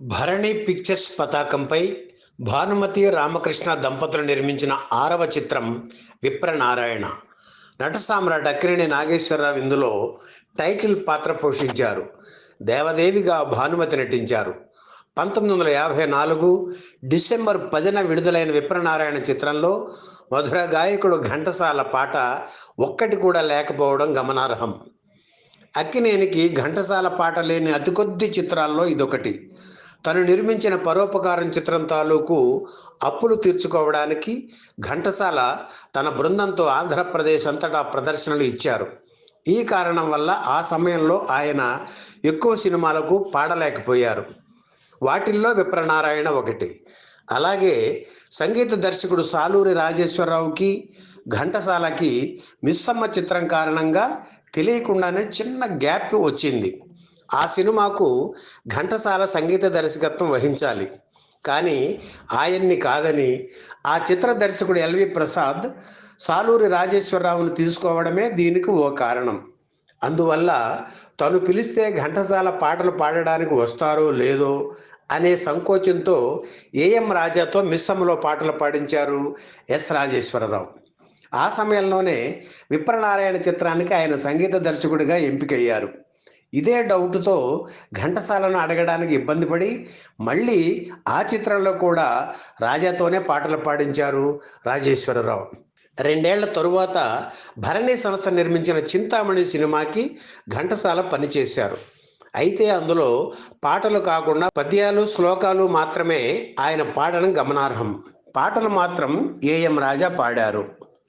Bharani pictures పతాకంపై భానుమతి రామకృష్ణ దంపతులు నిర్మించిన ఆరవ చిత్రం విప్రనారాయణ. నట సామ్రాట్ అక్కినేని నాగేశ్వరరావు ఇందులో టైటిల్ పాత్ర పోషించారు. దేవదేవిగా భానుమతి నటించారు. పంతొమ్మిది వందల యాభై నాలుగు డిసెంబర్ పదిన విడుదలైన విప్రనారాయణ చిత్రంలో మధుర గాయకుడు ఘంటసాల పాట ఒక్కటి కూడా లేకపోవడం గమనార్హం. అక్కినేనికి ఘంటసాల పాట లేని అతి కొద్ది చిత్రాల్లో ఇదొకటి. తను నిర్మించిన పరోపకారం చిత్రం తాలూకు అప్పులు తీర్చుకోవడానికి ఘంటసాల తన బృందంతో ఆంధ్రప్రదేశ్ అంతటా ప్రదర్శనలు ఇచ్చారు. ఈ కారణం వల్ల ఆ సమయంలో ఆయన ఎక్కువ సినిమాలకు పాడలేకపోయారు. వాటిల్లో విప్రనారాయణ ఒకటి. అలాగే సంగీత దర్శకుడు సాలూరి రాజేశ్వరరావుకి ఘంటసాలకి మిస్సమ్మ చిత్రం కారణంగా తెలియకుండానే చిన్న గ్యాప్ వచ్చింది. ఆ సినిమాకు ఘంటసాల సంగీత దర్శకత్వం వహించాలి. కానీ ఆయన్ని కాదని ఆ చిత్ర దర్శకుడు ఎల్వి ప్రసాద్ సాలూరి రాజేశ్వరరావును తీసుకోవడమే దీనికి ఓ కారణం. అందువల్ల తను పిలిస్తే ఘంటసాల పాటలు పాడడానికి వస్తారో లేదో అనే సంకోచంతో ఏఎం రాజాతో మిస్సమ్మలో పాటలు పాడించారు ఎస్ రాజేశ్వరరావు. ఆ సమయంలోనే విప్రనారాయణ చిత్రానికి ఆయన సంగీత దర్శకుడిగా ఎంపికయ్యారు. ఇదే డౌట్తో ఘంటసాలను అడగడానికి ఇబ్బంది పడి మళ్ళీ ఆ చిత్రంలో కూడా రాజాతోనే పాటలు పాడించారు రాజేశ్వరరావు. రెండేళ్ళ తరువాత భరణి సంస్థ నిర్మించిన చింతామణి సినిమాకి ఘంటసాల పనిచేశారు అయితే అందులో పాటలు కాకుండా పద్యాలు శ్లోకాలు మాత్రమే ఆయన పాడడం గమనార్హం. పాటలు మాత్రం ఏఎం రాజా పాడారు.